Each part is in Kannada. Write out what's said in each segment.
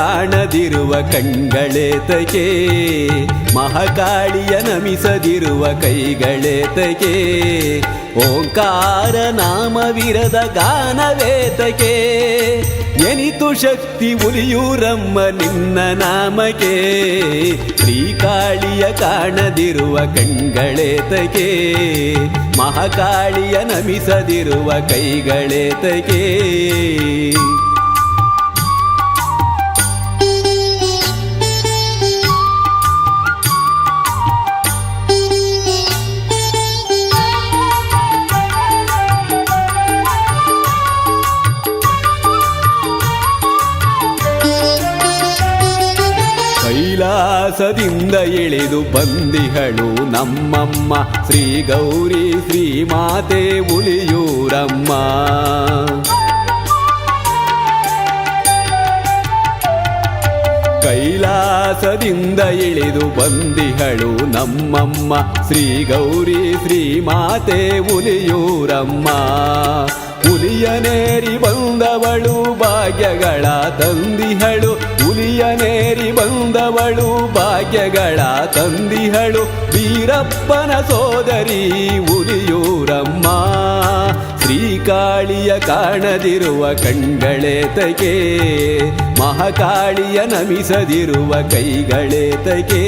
ಕಾಣದಿರುವ ಕಣ್ಗಳೇತಕೆ ಮಹಾಕಾಳಿಯ ನಮಿಸದಿರುವ ಕೈಗಳೇತಕೆ ಓಂಕಾರ ನಾಮವಿರದ ಗಾನವೇತಕೆ ಎನಿತು ಶಕ್ತಿ ಉಲಿಯೂರಮ್ಮ ನಿನ್ನ ನಾಮಕ್ಕೆ, ಶ್ರೀಕಾಳಿಯ ಕಾಣದಿರುವ ಕಂಗಳೇತಕೆ ಮಹಾಕಾಳಿಯ ನಮಿಸದಿರುವ ಕೈಗಳೇತಕೆ ಕೈಲಾಸದಿಂದ ಇಳಿದು ಬಂದಿಹಳು ನಮ್ಮಮ್ಮ. ಶ್ರೀ ಗೌರಿ, ಶ್ರೀ ಮಾತೆ, ಉಳಿಯೂರಮ್ಮ. ಕೈಲಾಸದಿಂದ ಇಳಿದು ಬಂದಿಹಳು ನಮ್ಮಮ್ಮ. ಶ್ರೀ ಗೌರಿ, ಶ್ರೀ ಮಾತೆ ಉಲಿಯೂರಮ್ಮ ಹುಲಿಯನೇರಿ ಬಂದವಳು, ಭಾಗ್ಯಗಳ ತಂದಿಹಳು. ಹುಲಿಯನೇರಿ ಬಂದವಳು, ಭಾಗ್ಯಗಳ ತಂದಿಹಳು. ವೀರಪ್ಪನ ಸೋದರಿ ಹುಲಿಯೂರಮ್ಮ. ಶ್ರೀಕಾಳಿಯ ಕಾಣದಿರುವ ಕಣ್ಗಳೇತಗೆ ಮಹಾಕಾಳಿಯ ನಮಿಸದಿರುವ ಕೈಗಳೇತಕೆ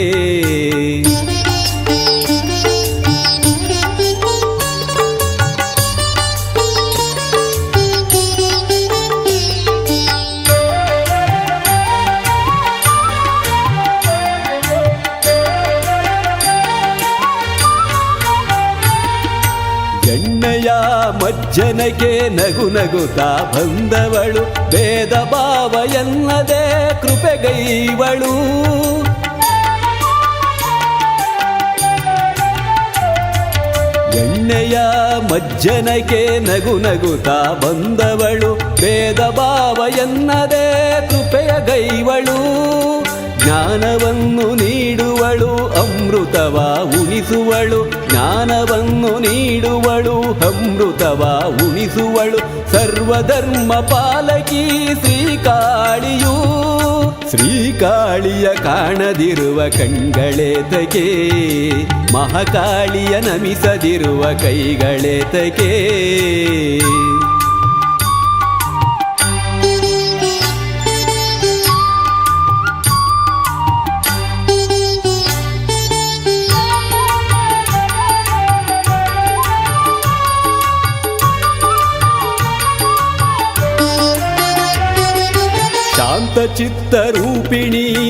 ಮಜ್ಜನಕ್ಕೆ ನಗು ನಗುತ್ತಾ ಬಂದವಳು ಭೇದ ಭಾವ ಎನ್ನದೆ ಕೃಪೆಗೈವಳು ಎಣ್ಣೆಯ ಮಜ್ಜನಕ್ಕೆ ನಗು ನಗುತ್ತಾ ಬಂದವಳು ಭೇದ ಭಾವ ಎನ್ನದೆ ಕೃಪೆಯ ಗೈವಳು. ಜ್ಞಾನವನ್ನು ನೀಡುವಳು, ಅಮೃತವ ಉಣಿಸುವಳು. ಜ್ಞಾನವನ್ನು ನೀಡುವಳು, ಅಮೃತವ ಉಣಿಸುವಳು. ಸರ್ವಧರ್ಮ ಪಾಲಕಿ ಶ್ರೀಕಾಳಿಯು. ಶ್ರೀಕಾಳಿಯ ಕಾಣದಿರುವ ಕಣ್ಗಳೇತಕೆ ಮಹಾಕಾಳಿಯ ನಮಿಸದಿರುವ ಕೈಗಳೇತಕೆ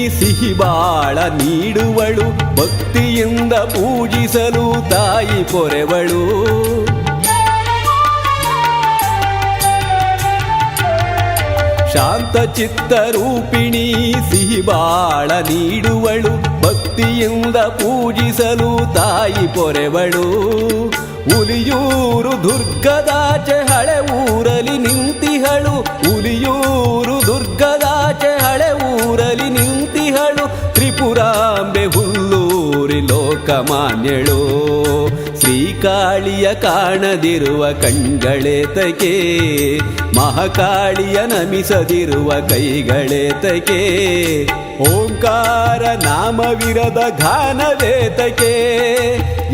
ಸಿಹಿ ಬಾಳ ನೀಡುವಳು, ಭಕ್ತಿಯಿಂದ ಪೂಜಿಸಲು ತಾಯಿ ಪೊರೆವಳು ಶಾಂತ ಸಿಹಿ ಬಾಳ ನೀಡುವಳು, ಭಕ್ತಿಯಿಂದ ಪೂಜಿಸಲು ತಾಯಿ ಪೊರೆವಳು ಹುಲಿಯೂರು ದುರ್ಗದಾಚೆ ಹಳೆ ಊರಲಿ ನಿಂತಿಹಳು ಉಲಿಯೂರು ದುರ್ಗದಾಚೆ ಹಳೆ ಊರಲಿ ನಿಂತಿಹಳು ತ್ರಿಪುರಾಂಬೆ ಹುಲ್ಲೂರಿ ಲೋಕಮಾನ್ಯಳು. ಶ್ರೀಕಾಳಿಯ ಕಾಣದಿರುವ ಕಣ್ಗಳೇತಕೆ ಮಹಾಕಾಳಿಯ ನಮಿಸದಿರುವ ಕೈಗಳೇತಕೆ ಓಂಕಾರ ನಾಮವಿರದ ಘಾನವೇತಕೆ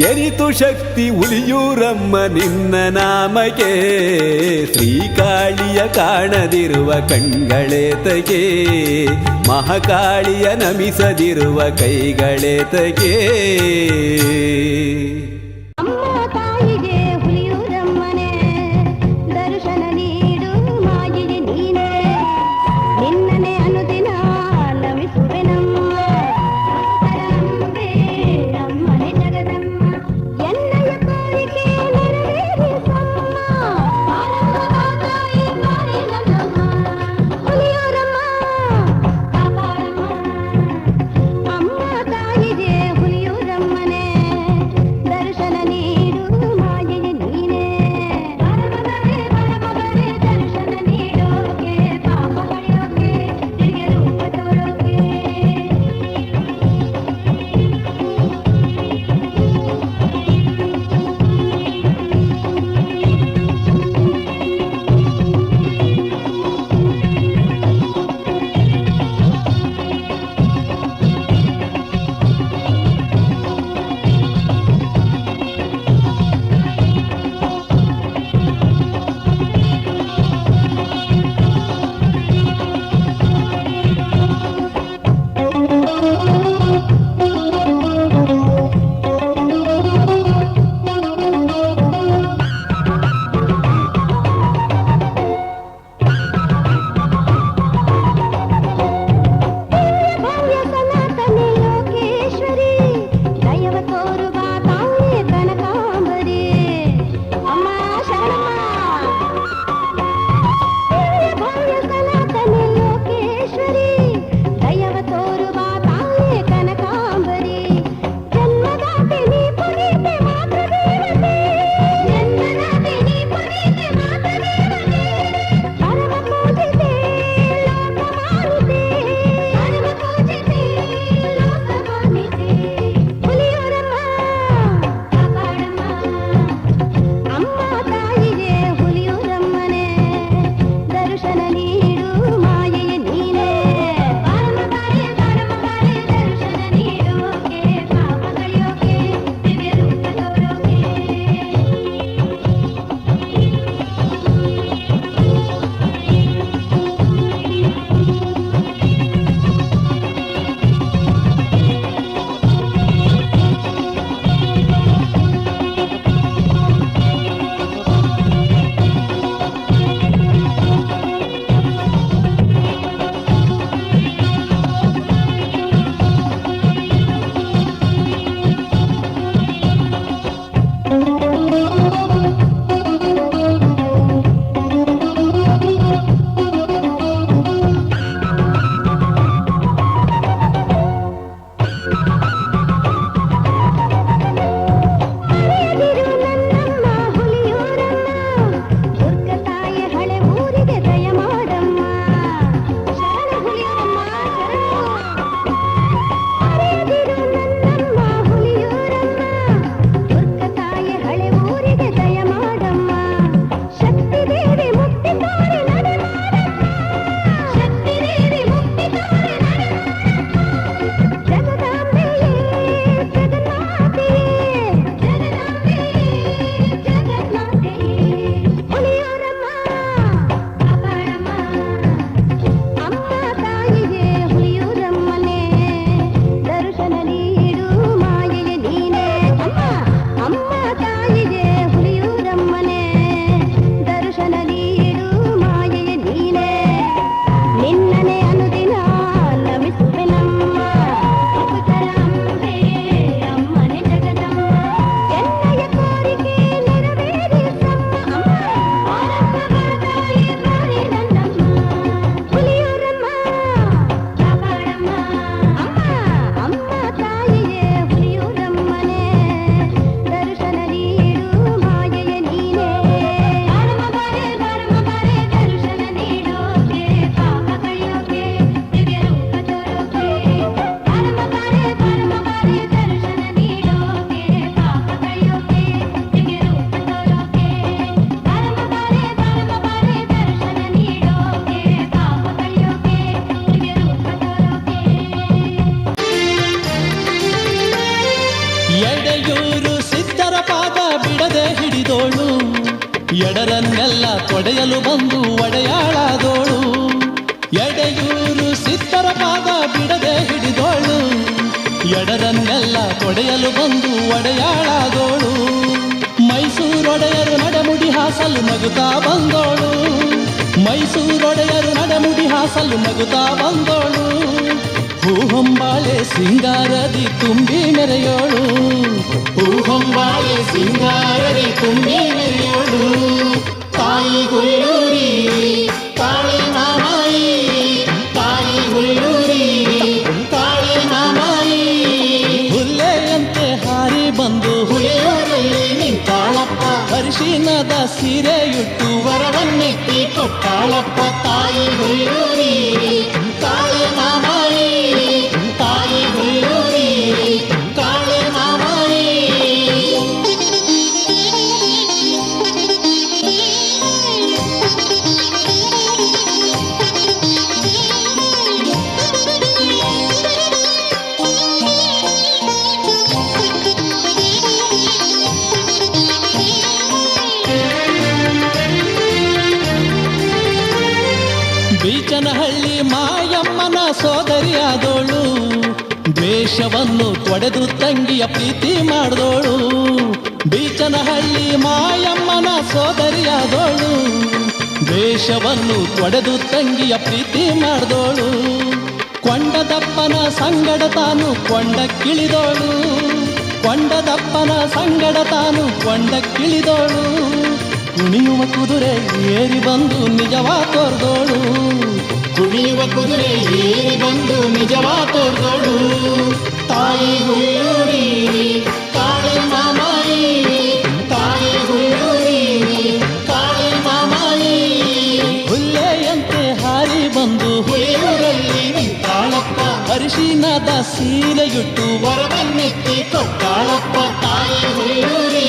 ಎರಿತು ಶಕ್ತಿ ಉಳಿಯೂರಮ್ಮ ನಿನ್ನ ನಾಮಕ್ಕೆ, ಶ್ರೀಕಾಳಿಯ ಕಾಣದಿರುವ ಕಣ್ಗಳೇತಕೆ ಮಹಾಕಾಳಿಯ ನಮಿಸದಿರುವ ಕೈಗಳೇತಕೆ ಎಡರನ್ನೆಲ್ಲ ತೊಡೆಯಲು ಬಂದು ಒಡೆಯಾಳಾದೋಳು ಮೈಸೂರೊಡೆಯರು ನಡಮುಡಿ ಹಾಸಲು ನಗುತ್ತಾ ಬಂದೋಳು ಮೈಸೂರೊಡೆಯರು ನಡಮುಡಿ ಹಾಸಲು ನಗುತ್ತಾ ಬಂದೋಳು ಹೂಹೊಂಬಾಳೆ ಸಿಂಗಾರದಿ ತುಂಬಿ ಮೆರೆಯೋಳು ಹೂಹೊಂಬಾಳೆ ಸಿಂಗಾರದಿ ತುಂಬಿ ಮೆರೆಯೋಳು ತಾಯಿ ಹುಲ್ಲೂರಿ ತೊಟ್ಟಾಳಪ್ಪ ತಾಯಿ ಹುಲ್ಲೂರಿ ಕಾಳೆ ಮಾಮಾರಿ ತಾಯಿ ಹುಲ್ಲೂರಿ ಕಾಳೆ ಮಾಮಾರಿ ದ್ವೇಷವನ್ನು ತೊಡೆದು ತಂಗಿಯ ಪ್ರೀತಿ ಮಾಡಿದೋಳು. ಬೀಚನಹಳ್ಳಿ ಮಾಯಮ್ಮನ ಸೋದರಿಯಾದೋಳು. ವೇಷವನ್ನು ತೊಡೆದು ತಂಗಿಯ ಪ್ರೀತಿ ಮಾಡಿದೋಳು. ಕೊಂಡದಪ್ಪನ ಸಂಗಡ ತಾನು ಕೊಂಡಕ್ಕಿಳಿದೋಳು. ಕೊಂಡದಪ್ಪನ ಸಂಗಡ ತಾನು ಕೊಂಡಕ್ಕಿಳಿದೋಳು. ಕುಣಿಯುವ ಕುದುರೆ ಏರಿ ಬಂದು ನಿಜವಾ ತೋರ್ದೋಳು. ಕುಣಿಯುವ ಕುದುರೆ ಏರಿ ಬಂದು ನಿಜವಾ ತೋರ್ದೋಡು. ತಾಯಿ ಹುಲ್ಲೂರಿ ಕಾಳಿ ಮಾಮಾಯಿ ತಾಯಿ ಹುಲ್ಲೂರಿ ಕಾಳಿ ಮಾಮಾಯಿ ಹುಲ್ಲೆಯಂತೆ ಹಾರಿ ಬಂದು ಹುಲಿಯೂರಲ್ಲಿ ನಿಂತಾಳಪ್ಪ. ಅರಿಶಿನದ ಸೀಲೆಯುಟ್ಟು ವರವನ್ನೆತ್ತಿ ಕೊಟ್ಟಾಳಪ್ಪ. ತಾಯಿ ಹುಲ್ಲೂರಿ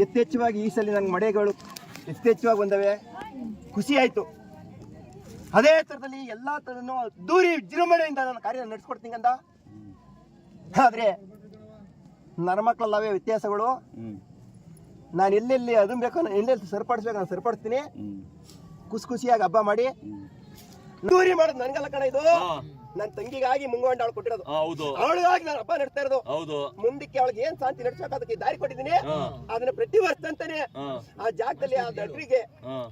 ಯಥೇಚ್ಛವಾಗಿ ಈ ಸಲ ನಂಗೆ ಮಳೆಗಳು ಯಥೇಚ್ಛವಾಗಿ ಬಂದವೆ. ಖುಷಿ ಆಯ್ತು. ಅದೇ ಥರದಲ್ಲಿ ಎಲ್ಲ ಥರನೂ ದೂರಿ ವಿಜೃಂಭಣೆಯಿಂದ ನನ್ನ ಕಾರ್ಯ ನಡೆಸ್ಕೊಡ್ತೀನಿ ಅಂತ. ಆದರೆ ನನ್ನ ಮಕ್ಕಳಲ್ಲವೇ ವ್ಯತ್ಯಾಸಗಳು. ನಾನು ಎಲ್ಲೆಲ್ಲಿ ಅದನ್ನ ಬೇಕೋ ನಾನು ಎಲ್ಲೆಲ್ಲಿ ಸರಿಪಡಿಸ್ಬೇಕು ನಾನು ಸರಿಪಡಿಸ್ತೀನಿ. ಖುಷಿ ಖುಷಿಯಾಗಿ ಹಬ್ಬ ಮಾಡಿ. ದೂರಿ ಮಾಡೋದು ನನಗಲ್ಲ ಕಣ ಇದು. ನನ್ನ ತಂಗಿಗಾಗಿ ಮುಂಗೊಂಡ ಅವಳು ಕೊಟ್ಟಿರೋದು. ಹೌದು. ಅವಳಿಗಾಗಿ ನಾನು ಹಬ್ಬ ನಡ್ತಾ ಇರೋದು. ಹೌದು. ಮುಂದಕ್ಕೆ ಅವಳಿಗೆ ಏನ್ ಶಾಂತಿ ನಡ್ಸಕ್ ಅದಕ್ಕೆ ದಾರಿ ಕೊಟ್ಟಿದ್ದೀನಿ. ಅದನ್ನ ಪ್ರತಿ ವರ್ಷ ಅಂತಾನೆ ಆ ಜಾಗದಲ್ಲಿ ಆ ದಡ್ರಿಗೆ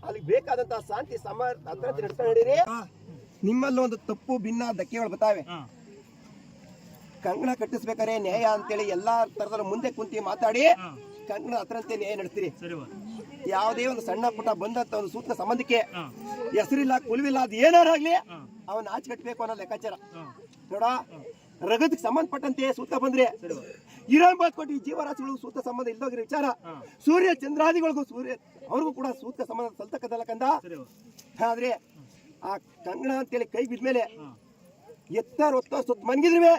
ಅಲ್ಲಿ ಬೇಕಾದಂತ ಶಾಂತಿ ಸಮ ಹತ್ರ ನಡ್ಸ್ಕೊಂಡು ನೋಡಿರಿ ನಿಮ್ಮಲ್ಲಿ ಒಂದು ತಪ್ಪು ಭಿನ್ನ ಧಕ್ಕೆಗಳು ಬರ್ತಾವೆ. ಕಂಗಣ ಕಟ್ಟಿಸ್ಬೇಕಾರೆ ನ್ಯಾಯ ಅಂತೇಳಿ ಎಲ್ಲಾ ತರದಲ್ಲ ಮುಂದೆ ಕುಂತಿ ಮಾತಾಡಿ ಕಂಗಣ ಹತ್ರಂತೆ ನ್ಯಾಯ ನಡೆಸ್ತೀರಿ. ಯಾವುದೇ ಒಂದು ಸಣ್ಣ ಪುಟ್ಟ ಬಂದಂತ ಒಂದು ಸೂತ್ರ ಸಂಬಂಧಕ್ಕೆ ಹೆಸರಿಲ್ಲ ಕುಲಿವಿಲ್ಲ ಅದು ಏನಾರಾಗ್ಲಿ ಅವನ್ ಆಚೆ ಕಟ್ಟಬೇಕು ಅನ್ನೋ ಲೆಕ್ಕಾಚಾರ. ನೋಡ ರಗದಕ್ಕೆ ಸಂಬಂಧಪಟ್ಟಂತೆ ಸೂತ ಬಂದ್ರೆ ಇರೋ ಕೊಟ್ಟು ಈ ಜೀವರಾಶಿಗಳು ಸೂತ ಸಂಬಂಧ ಇಲ್ದೋಗಿರೋ ವಿಚಾರ. ಸೂರ್ಯ ಚಂದ್ರಾದಿಗಳಿಗೂ ಸೂರ್ಯ ಅವ್ರಿಗೂ ಕೂಡ ಸೂತ ಸಂಬಂಧ ಸಲ್ತಕ್ಕದಲ್ಲ ಕಂದ. ಆದ್ರೆ ಆ ಕಂಗಣ ಅಂತೇಳಿ ಕೈ ಬಿದ್ಮೇಲೆ ಎತ್ತಾರು ಹೊತ್ತ ಸುತ್ತ ಮನ್ಗಿದ್ರುವೆ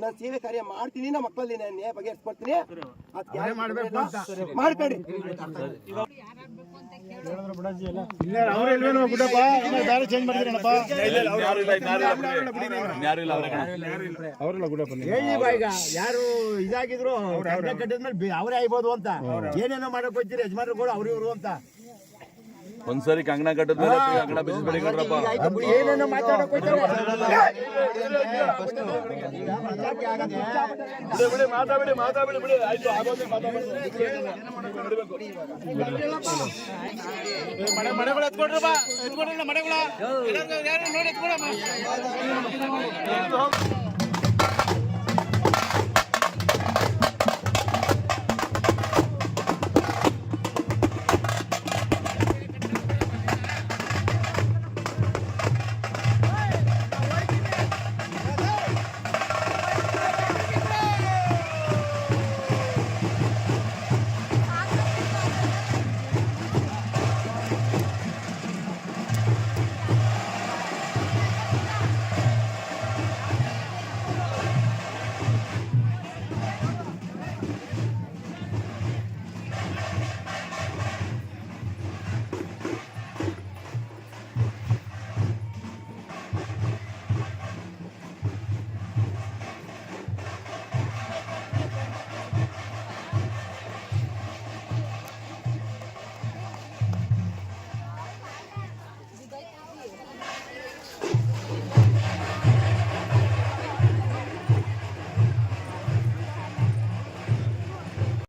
ನಾನು ಸೇವೆ ಕಾರ್ಯ ಮಾಡ್ತೀನಿ ನಮ್ಮ ಮಕ್ಕಳಲ್ಲಿ ನಾನು ಬಗೆಹರಿಸ್ಕೊಡ್ತೀನಿ ಮಾಡ್ಕೊಡಿ ಯಾರು ಇದಾಗಿದ್ರು ಕಟ್ಟಿದ್ಮೇಲೆ ಅವರೇ ಆಗ್ಬೋದು ಅಂತ. ಏನೇನೋ ಮಾಡಕ್ ಹೋಗ್ತೀರಿ ಯಜಮಾನ್ರು ಕೂಡ ಅವ್ರಿವ್ರು ಅಂತ. ಒಂದ್ಸರಿ ಕಂಗಣ ಕಟ್ಟದ ಕಂಗಣ ಬಿಸಿ ಬೆಳಿಗ್ರಪ್ಪ ಏನೇನೋ ಮಾತಾಡಕ್ ಹೋಗ್ತಾರೆ ಮಾತಾಡಿ ಮಾತಾಡಿ ಬಿಡಿ ಆಯ್ತು ಆಗೋದೇ ಮಾತಾಡಿ ಮನೆಗಳು ಎತ್ಕೊಡ್ರಪ್ಪ ಎತ್ಕೊಡ್ರಲ್ಲ ಮನೆಗಳ ನೋಡಿ ಎತ್ಕೊಡಮ್ಮ